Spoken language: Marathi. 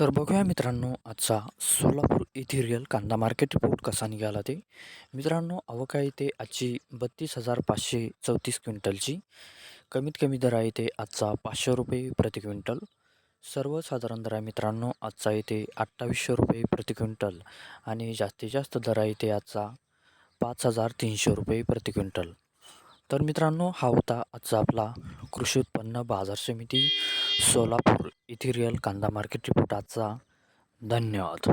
तर बघूया मित्रांनो आजचा सोलापूर येथे रिअल कांदा मार्केट रिपोर्ट कसा निघाला ते. मित्रांनो अवका आहे आजची बत्तीस हजार पाचशे चौतीस क्विंटलची. कमीत कमी दर आहे ते आजचा पाचशे रुपये प्रति क्विंटल. सर्वसाधारण दर आहे मित्रांनो आजचा येते अठ्ठावीसशे रुपये प्रति क्विंटल. आणि जास्तीत जास्त दर आहे ते आजचा पाच हजार तीनशे रुपये प्रति क्विंटल. तर मित्रांनो हा होता आजचा आपला कृषी उत्पन्न बाजार समिती. सोलापूर इथिरियल कांदा मार्केट रिपोर्ट आजचा धन्यवाद.